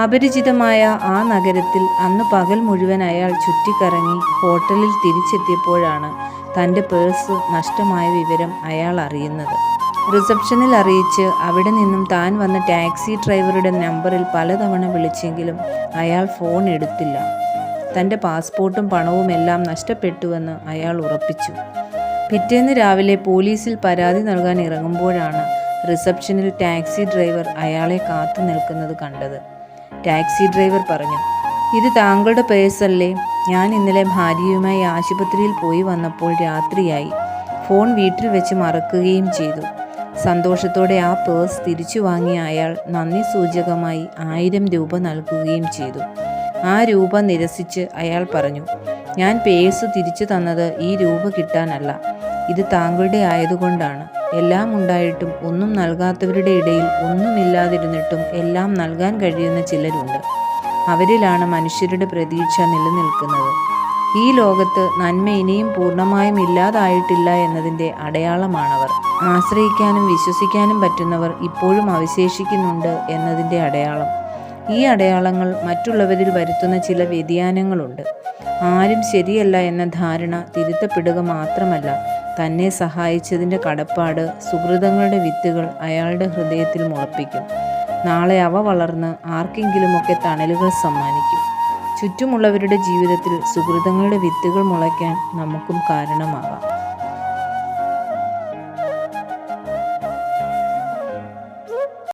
അപരിചിതമായ ആ നഗരത്തിൽ അന്ന് പകൽ മുഴുവൻ അയാൾ ചുറ്റിക്കറങ്ങി ഹോട്ടലിൽ തിരിച്ചെത്തിയപ്പോഴാണ് തന്റെ പേഴ്സ് നഷ്ടമായ വിവരം അയാൾ അറിയുന്നത്. റിസപ്ഷനിൽ അറിയിച്ച് അവിടെ നിന്നും താൻ വന്ന ടാക്സി ഡ്രൈവറുടെ നമ്പറിൽ പലതവണ വിളിച്ചെങ്കിലും അയാൾ ഫോൺ എടുത്തില്ല. തന്റെ പാസ്പോർട്ടും പണവും എല്ലാം നഷ്ടപ്പെട്ടുവെന്ന് അയാൾ ഉറപ്പിച്ചു. പിറ്റേന്ന് രാവിലെ പോലീസിൽ പരാതി നൽകാൻ ഇറങ്ങുമ്പോഴാണ് റിസപ്ഷനിൽ ടാക്സി ഡ്രൈവർ അയാളെ കാത്തു നിൽക്കുന്നത് കണ്ടത്. ടാക്സി ഡ്രൈവർ പറഞ്ഞു ഇത് താങ്കളുടെ പേഴ്സല്ലേ? ഞാൻ ഇന്നലെ ഭാര്യയുമായി ആശുപത്രിയിൽ പോയി വന്നപ്പോൾ രാത്രിയായി. ഫോൺ വീട്ടിൽ വെച്ച് മറക്കുകയും ചെയ്തു. സന്തോഷത്തോടെ ആ പേഴ്സ് തിരിച്ചു വാങ്ങിയ അയാൾ നന്ദി സൂചകമായി ആയിരം രൂപ നൽകുകയും ചെയ്തു. ആ രൂപ നിരസിച്ച് അയാൾ പറഞ്ഞു ഞാൻ പേഴ്സ് തിരിച്ചു തന്നത് ഈ രൂപ കിട്ടാനല്ല. ഇത് താങ്കളുടെ ആയതുകൊണ്ടാണ്. എല്ലാം ഉണ്ടായിട്ടും ഒന്നും നൽകാത്തവരുടെ ഇടയിൽ ഒന്നുമില്ലാതിരുന്നിട്ടും എല്ലാം നൽകാൻ കഴിയുന്ന ചിലരുണ്ട്. അവരിലാണ് മനുഷ്യരുടെ പ്രതീക്ഷ നിലനിൽക്കുന്നത്. ഈ ലോകത്ത് നന്മ ഇനിയും പൂർണമായും ഇല്ലാതായിട്ടില്ല എന്നതിന്റെ അടയാളമാണവർ. ആശ്രയിക്കാനും വിശ്വസിക്കാനും പറ്റുന്നവർ ഇപ്പോഴും അവശേഷിക്കുന്നുണ്ട് എന്നതിന്റെ അടയാളം. ഈ അടയാളങ്ങൾ മറ്റുള്ളവരിൽ വരുത്തുന്ന ചില വ്യതിയാനങ്ങളുണ്ട്. ആരും ശരിയല്ല എന്ന ധാരണ തിരുത്തപ്പെടുക മാത്രമല്ല തന്നെ സഹായിച്ചതിന്റെ കടപ്പാട് സുഹൃതങ്ങളുടെ വിത്തുകൾ അയാളുടെ ഹൃദയത്തിൽ മുളപ്പിക്കും. നാളെ അവ വളർന്ന് ആർക്കെങ്കിലുമൊക്കെ തണലുകൾ സമ്മാനിക്കും. ചുറ്റുമുള്ളവരുടെ ജീവിതത്തിൽ സുഹൃതങ്ങളുടെ വിത്തുകൾ മുളയ്ക്കാൻ നമുക്കും കാരണമാവാം.